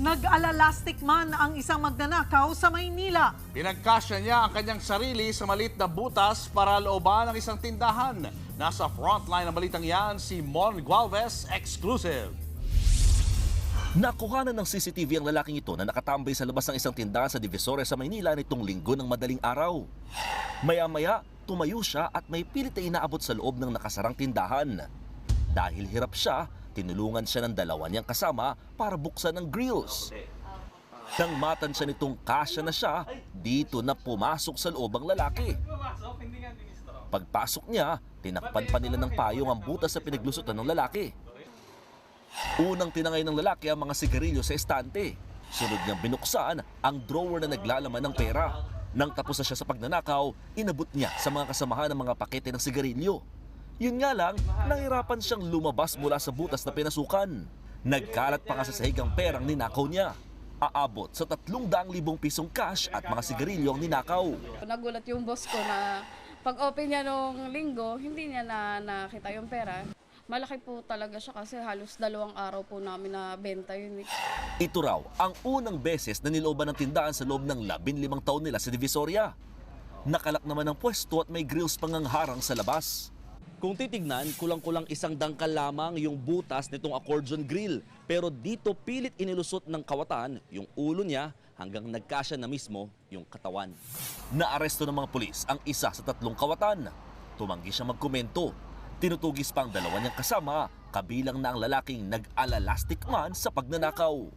Nag-alalastic man ang isang magnanakaw sa Maynila. Pinagkasya niya ang kanyang sarili sa malit na butas para looban ng isang tindahan. Nasa frontline ng balitang yan si Mon Gualvez Exclusive. Nakuhanan ng CCTV ang lalaking ito na nakatambay sa labas ng isang tindahan sa Divisoria sa Maynila nitong linggo ng madaling araw. Maya-maya, tumayo siya at may pilit na inaabot sa loob ng nakasarang tindahan. Dahil hirap siya, tinulungan siya ng dalawa niyang kasama para buksan ang grills. Nang matan siya nitong kasya na siya, dito na pumasok sa loob ang lalaki. Pagpasok niya, tinakpan pa nila ng payong ang butas sa pinaglusutan ng lalaki. Unang tinangay ng lalaki ang mga sigarilyo sa estante. Sunod niyang binuksan ang drawer na naglalaman ng pera. Nang tapos na siya sa pagnanakaw, inabot niya sa mga kasamahan ng mga pakete ng sigarilyo. Yun nga lang, nahirapan siyang lumabas mula sa butas na pinasukan. Nagkalat pa nga sa sahig ang perang ninakaw niya. Aabot sa 300,000 pisong cash at mga sigarilyo ang ninakaw. Nagulat yung boss ko na pag open niya nung linggo, hindi niya na nakita yung pera. Malaki po talaga siya kasi halos dalawang araw po namin na benta yun. eh. Ito raw ang unang beses na nilooban ng tindahan sa loob ng 15 taon nila sa Divisoria. Nakalak naman ang pwesto at may grills pang ang harang sa labas. Kung titignan, kulang-kulang isang dangkal lamang yung butas nitong accordion grill. Pero dito pilit inilusot ng kawatan yung ulo niya hanggang nagkasya na mismo yung katawan. Naaresto ng mga pulis ang isa sa tatlong kawatan. Tumanggi siya magkomento. Tinutugis pa ang dalawa niyang kasama, kabilang na ang lalaking nag-alalastic man sa pagnanakaw.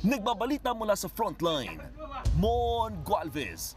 Nagbabalita mula sa frontline, Mon Gualvez,